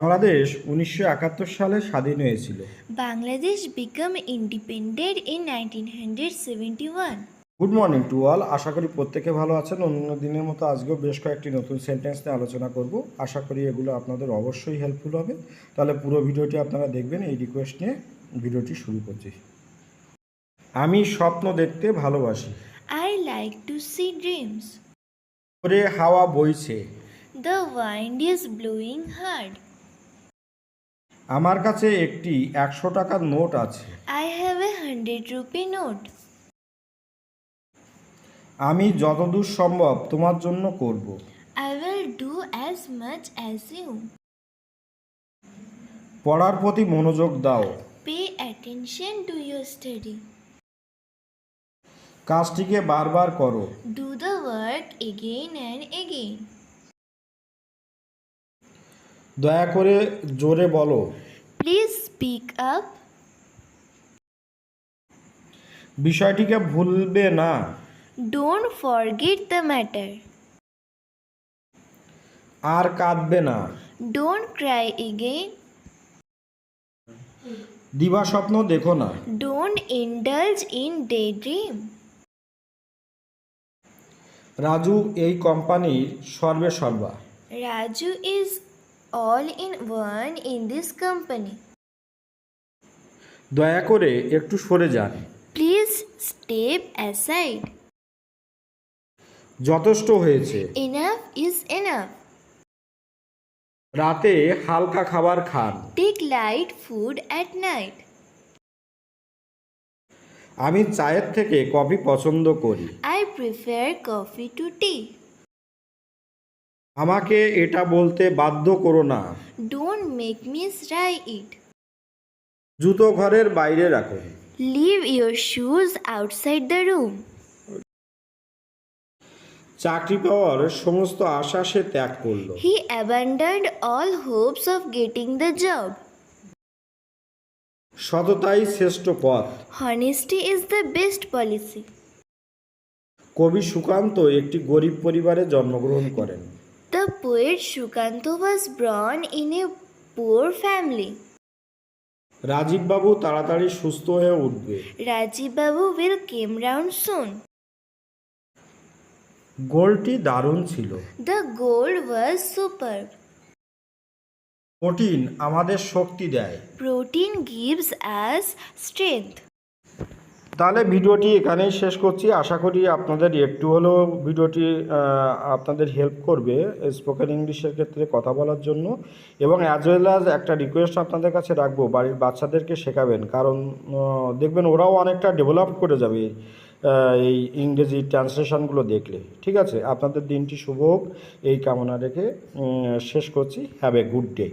বাংলাদেশ উনিশশো একাত্তর সালে স্বাধীন হয়েছিল। Bangladesh became independent in became independent in 1971. Good morning to all আশা করি প্রত্যেকে ভালো আছেন। অন্য দিনের মতো আজকেও বেশ কয়েকটি নতুন সেন্টেন্স নিয়ে আলোচনা করব। আশা করি এগুলো আপনাদের অবশ্যই হেল্পফুল হবে। তাহলে পুরো ভিডিওটি আপনারা দেখবেন। এই রিকোয়েস্ট নিয়ে ভিডিওটি শুরু করছি। আমি স্বপ্ন দেখতে ভালোবাসি। I like to see dreams ওরে হাওয়া বইছে। The wind is blowing hard. আমার কাছে একটি একশো টাকার নোট আছে। I have a hundred rupee note আমি যতদূর সম্ভব তোমার জন্য করব। I will do as much as you পড়ার প্রতি মনোযোগ দাও। Pay attention to your study কাজটিকে বারবার করো। Do the work again and again দয়া করে জোরে বলো। Please speak up. বিষয়টিকে ভুলবে না Don't forget the matter. আর কাঁদবে না Don't cry again. দিবা স্বপ্ন দেখো না Don't indulge in daydream. Raju এই কোম্পানির সর্বে সর্বা Raju is all in one in this company দয়া করে একটু সরে যান। প্লিজ স্টেপ অ্যাসাইড যথেষ্ট হয়েছে। এনাফ ইজ এনাফ রাতে হালকা খাবার খান। Take light food at night আমি চায়ের থেকে কফি পছন্দ করি। I prefer coffee to tea আমাকে এটা বলতে বাধ্য করো না। Don't make me write it জুতো ঘরের বাইরে রাখো। Leave your shoes outside the room চাকরি পাওয়ার সমস্ত আশা সে ত্যাগ করল। He abandoned all hopes of getting the job সততাই শ্রেষ্ঠ পথ। Honesty is the best policy কবি সুকান্ত একটি গরিব পরিবারে জন্মগ্রহণ করেন। The poet Shukanto was born in a poor family. রাজীববাবু তাড়াতাড়ি সুস্থ হয়ে উঠবে Babu will come round soon. গোলটি দারুণ ছিল The goal was superb. Protein আমাদের শক্তি দেয় Protein gives us strength. তাহলে ভিডিওটি এখানেই শেষ করছি। আশা করি আপনাদের একটু হলেও ভিডিওটি আপনাদের হেল্প করবে স্পোকেন ইংলিশের ক্ষেত্রে কথা বলার জন্য। এবং অ্যাজ ওয়েল অ্যাজ একটা রিকোয়েস্ট আপনাদের কাছে রাখব, বাড়ির বাচ্চাদেরকে শেখাবেন। কারণ দেখবেন ওরাও অনেকটা ডেভেলপ করে যাবে এই ইংরেজি ট্রান্সলেশনগুলো দেখলে। ঠিক আছে? আপনাদের দিনটি শুভ হোক। এই কামনা রেখে শেষ করছি। Have a good day